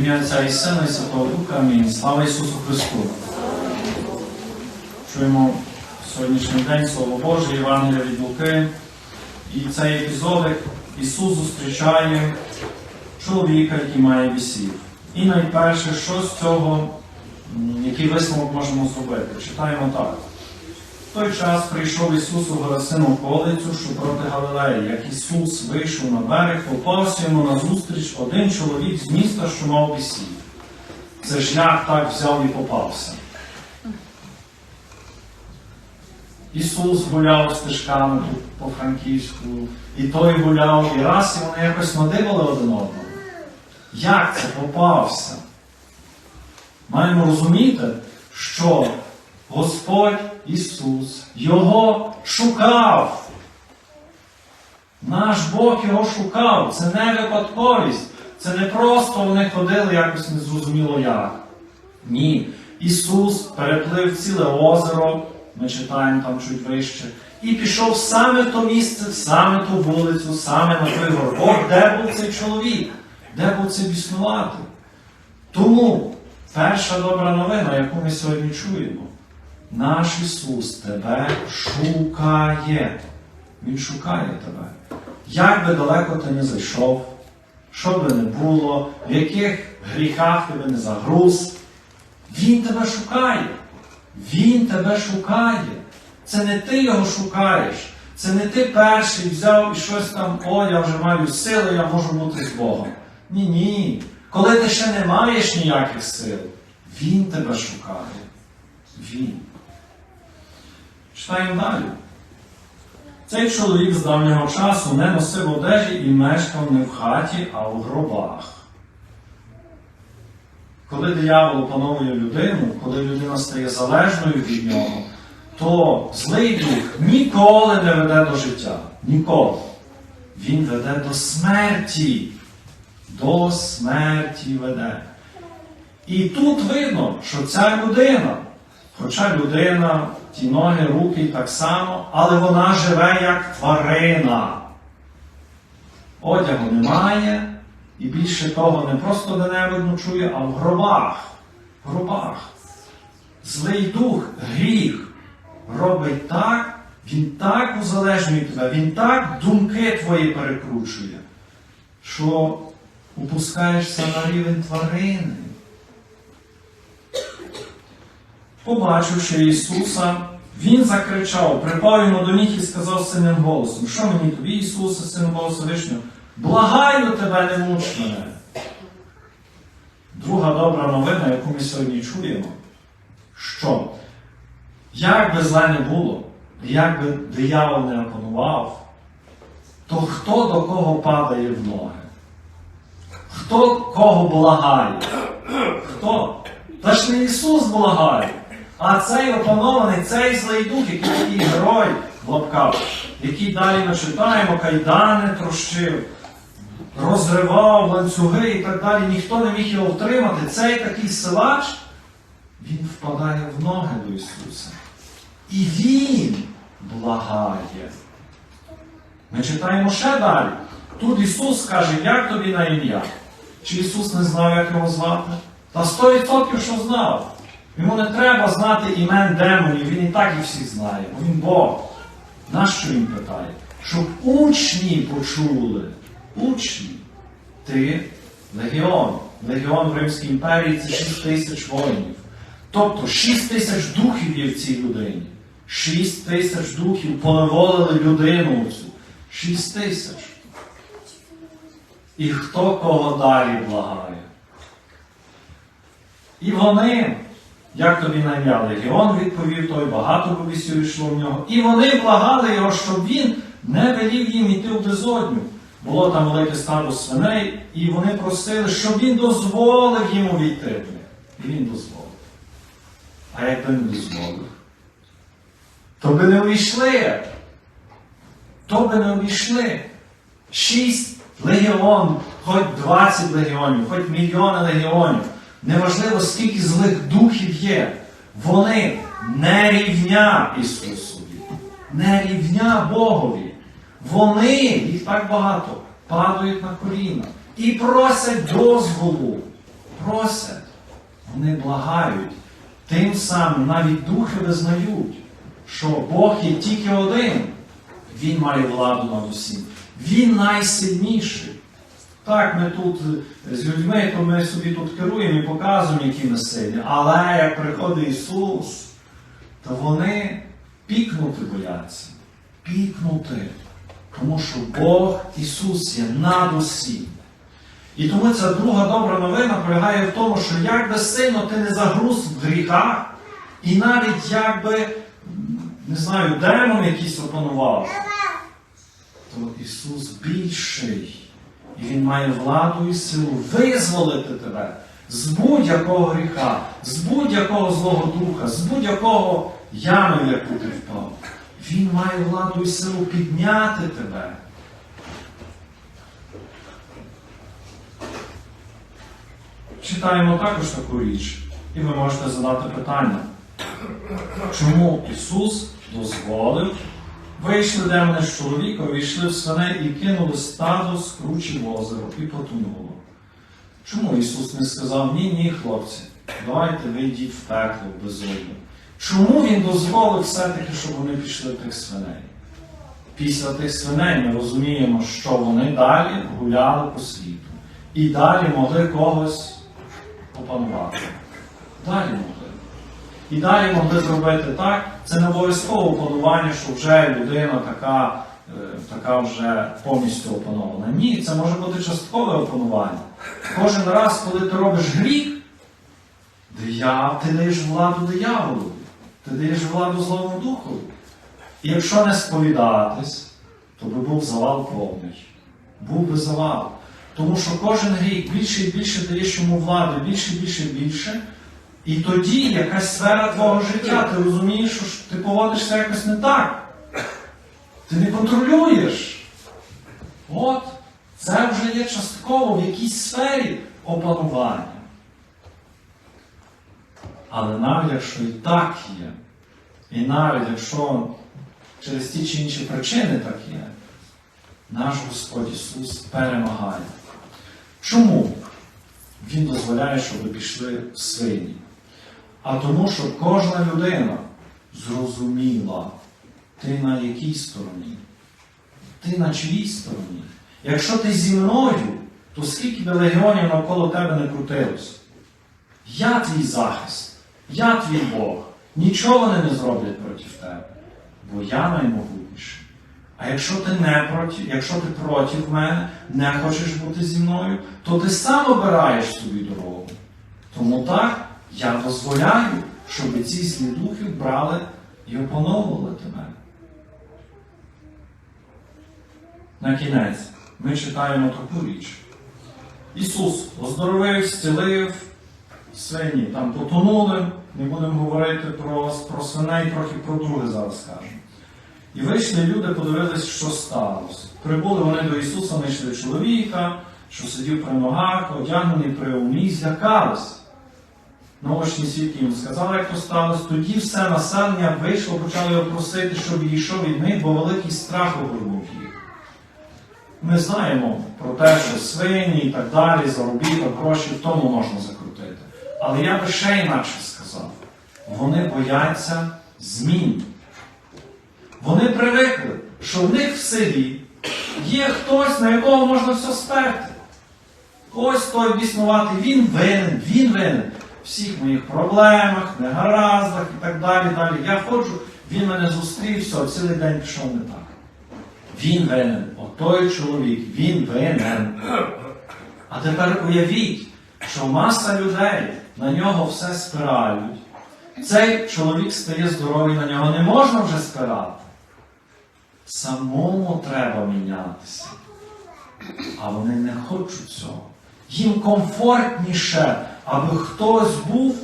ім'я Отця і Сина, і Святого Духа. Амінь. Слава Ісусу Христу! Чуємо сьогоднішній день Слово Боже, Євангелія від Луки. І цей епізодик Ісус зустрічає чоловіка, який має весілля. І найперше, що з цього, який висновок можемо зробити? Читаємо так. В той час прийшов Ісус у Горасину околицю, що проти Галилеї. Як Ісус вийшов на берег, попався йому назустріч один чоловік з міста, що мав весілля. Це ж як так взяв і попався. Ісус гуляв стежками тут по Франківську, і той гуляв, і раз, і вони якось надивили один одного. Як це попався? Маємо розуміти, що Господь Ісус його шукав. Наш Бог його шукав. Це не випадковість. Це не просто вони ходили якось незрозуміло як. Ні. Ісус переплив ціле озеро, ми читаємо там чуть вище, і пішов саме в то місце, саме ту вулицю, саме на той горбок, де був цей чоловік, де був цей біснуватий. Тому перша добра новина, яку ми сьогодні чуємо, наш Ісус тебе шукає. Він шукає тебе. Як би далеко ти не зайшов, що би не було, в яких гріхах ти би не загруз, Він тебе шукає. Він тебе шукає. Це не ти його шукаєш. Це не ти перший взяв і щось там, о, я вже маю сили, я можу бути з Богом. Ні, ні. Коли ти ще не маєш ніяких сил, Він тебе шукає. Він. Читаємо далі. Цей чоловік з давнього часу не носив одежі і мешкав не в хаті, а в гробах. Коли диявол опановує людину, коли людина стає залежною від нього, то злий дух ніколи не веде до життя. Ніколи. Він веде до смерті. До смерті веде. І тут видно, що ця людина, хоча людина, ті ноги, руки так само, але вона живе як тварина. Одягу немає, і більше того, не просто де-небудь ночує, а в гробах. В гробах. Злий дух, гріх робить так, він так узалежнює тебе, він так думки твої перекручує, що опускаєшся на рівень тварини. Побачивши Ісуса, Він закричав, припав йому до ніг і сказав синим голосом, що мені тобі, Ісусе, сину Бога Всевишнього, благаю тебе, не муч мене. Друга добра новина, яку ми сьогодні чуємо, що як би зле не було, як би диявол не опанував, то хто до кого падає в ноги? Хто кого благає? Хто? Та ж не Ісус благає, а цей опанований, цей злий дух, який герой в який далі ми читаємо, кайдани трощив, розривав ланцюги і так далі, ніхто не міг його втримати. Цей такий силач, він впадає в ноги до Ісуса. І Він благає. Ми читаємо ще далі. Тут Ісус каже, як тобі на ім'я? Чи Ісус не знав, як його звати? Та 100% що знав. Йому не треба знати імен демонів, він і так їх всіх знає, бо він Бог. Нащо він питає? Щоб учні почули. Учні. Ти легіон. Легіон Римській імперії це 6 тисяч воїнів. Тобто 6 тисяч духів є в цій людині. 6 тисяч духів поневолили людину цю. 6 тисяч. І хто кого далі благає? І вони, як тобі на ім'я Легіон відповів той, багато повісів йшло в нього. І вони благали його, щоб він не велів їм іти в безодню. Було там велике стадо свиней, і вони просили, щоб він дозволив їм увійти в них. І він дозволив. А якби не дозволив, то би не увійшли. То би не увійшли. Шість легіон, хоч 20 легіонів, хоч мільйони легіонів. Неважливо, скільки злих духів є. Вони не рівня Ісусові, не рівня Богові. Вони, їх так багато, падають на коліна і просять дозволу. просять, вони благають. Тим самим навіть духи визнають, що Бог є тільки один. Він має владу над усім. Він найсильніший. Так, ми тут е, з людьми, то ми собі тут керуємо і показуємо, які ми сильні. Але як приходить Ісус, то вони пікнути бояться. Пікнути. Тому що Бог Ісус є над усім. І тому ця друга добра новина полягає в тому, що як би сильно ти не загруз в гріхах, і навіть якби, не знаю, демон якийсь опанував, то Ісус більший. І Він має владу і силу визволити тебе з будь-якого гріха, з будь-якого злого духа, з будь-якого ями, яку ти впав. Він має владу і силу підняти тебе. Читаємо також таку річ, і ви можете задати питання, чому Ісус дозволив, вийшли демони з чоловіка, війшли в свиней і кинули стадо з кручі в озеро і потонуло. Чому Ісус не сказав, ні, ні, хлопці, давайте ви йдіть в пекло, в безодню. Чому Він дозволив все-таки, щоб вони пішли тих свиней? Після тих свиней ми розуміємо, що вони далі гуляли по світу. І далі могли когось опанувати. Далі могли. І далі могли зробити так. Це не обов'язково опанування, що вже людина така, е, така вже повністю опанована. Ні, це може бути часткове опанування. Кожен раз, коли ти робиш гріх, диявол, ти даєш владу дияволу, ти даєш владу злому духу. І якщо не сповідатись, то би був завал повний. Був би завал. Тому що кожен гріх більше і більше даєш йому влади, більше і більше і більше. І тоді якась сфера твого життя, ти розумієш, що ти поводишся якось не так. Ти не контролюєш. От, це вже є частково в якійсь сфері опанування. Але навіть якщо і так є, і навіть якщо через ті чи інші причини так є, наш Господь Ісус перемагає. Чому Він дозволяє, щоб ви пішли в свині? А тому, що кожна людина зрозуміла, ти на якій стороні, ти на чиїй стороні. Якщо ти зі мною, то скільки би легіонів навколо тебе не крутилось? Я твій захист, я твій Бог. Нічого вони не зроблять проти тебе, бо я наймогутніший. А якщо ти не проти, якщо ти проти мене, не хочеш бути зі мною, то ти сам обираєш собі дорогу. Тому так я дозволяю, щоб ці злі духи брали і опановували тебе. На кінець ми читаємо таку річ. Ісус оздоровив, зцілив свині, там потонули, не будемо говорити про, про свиней, трохи про друге зараз скажемо. І вийшли люди, подивились, що сталося. Прибули вони до Ісуса, знайшли чоловіка, що сидів при ногах, одягнений при умі, злякались. Наочні свідки їм сказали, як то сталося. Тоді все населення вийшло, почали його просити, щоб відійшов від них, бо великий страх огорнув їх. Ми знаємо про те, що свині і так далі, заробіток, гроші в тому можна закрутити. Але я би ще інакше сказав: вони бояться змін. Вони привикли, що в них в селі є хтось, на якого можна все сперти. Ось той біснуватий, він винен, він винен всіх моїх проблемах, негараздах і так далі. далі. Я ходжу, він мене зустрів, все, цілий день пішов не так. Він винен, отой чоловік, він винен. А тепер уявіть, що маса людей на нього все спирають. Цей чоловік стає здоровий, на нього не можна вже спирати. Самому треба мінятися. А вони не хочуть цього. Їм комфортніше, аби хтось був,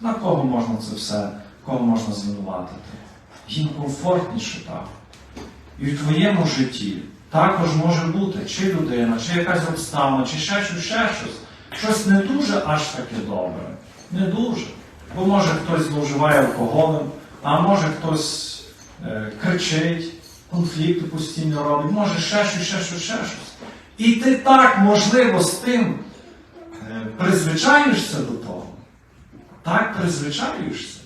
на кого можна це все, кого можна звинуватити. Їм комфортніше так. І в твоєму житті також може бути чи людина, чи якась обставина, чи ще щось, ще щось. Щось не дуже аж таке добре. Не дуже. Бо може хтось зловживає алкоголем, а може хтось е, кричить, конфлікти постійно робить, може ще щось, ще щось, ще щось. І ти так, можливо, з тим призвичаєшся до того, так призвичаєшся,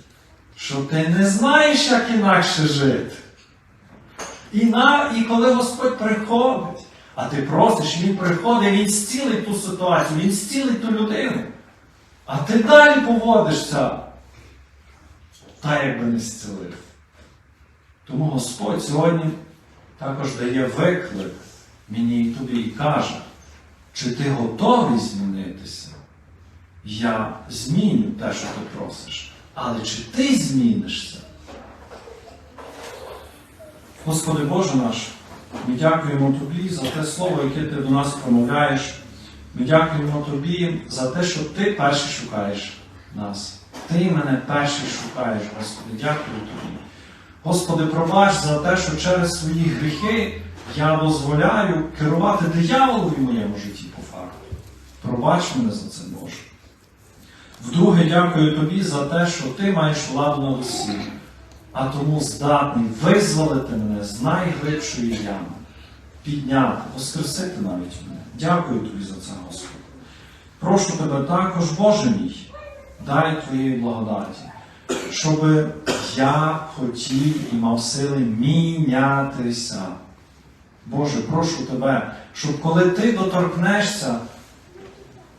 що ти не знаєш, як інакше жити. І, на, і коли Господь приходить, а ти просиш, Він приходить, Він зцілить ту ситуацію, Він зцілить ту людину. А ти далі поводишся, та якби не зцілив. Тому Господь сьогодні також дає виклик мені і тобі і каже, чи ти готовий змінитися? Я зміню те, що ти просиш. Але чи ти змінишся? Господи Боже наш, ми дякуємо Тобі за те слово, яке Ти до нас промовляєш. Ми дякуємо Тобі за те, що Ти перший шукаєш нас. Ти мене перший шукаєш, Господи, дякую Тобі. Господи, пробач за те, що через свої гріхи я дозволяю керувати дияволу в моєму житті. Пробач мене за це, Боже. Вдруге, дякую Тобі за те, що Ти маєш владу над усім, а тому здатний визволити мене з найглибшої ями, підняти, воскресити навіть мене. Дякую Тобі за це, Господи. Прошу Тебе також, Боже мій, дай Твоєї благодаті, щоб я хотів і мав сили мінятися. Боже, прошу Тебе, щоб коли Ти доторкнешся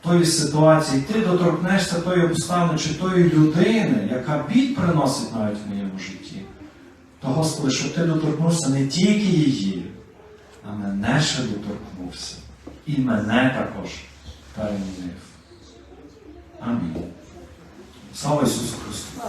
тої ситуації, ти доторкнешся тої обставини чи тої людини, яка біль приносить навіть в моєму житті, то, Господи, щоб ти доторкнувся не тільки її, а мене ще доторкнувся. І мене також перемінив. Амінь. Слава Ісусу Христу!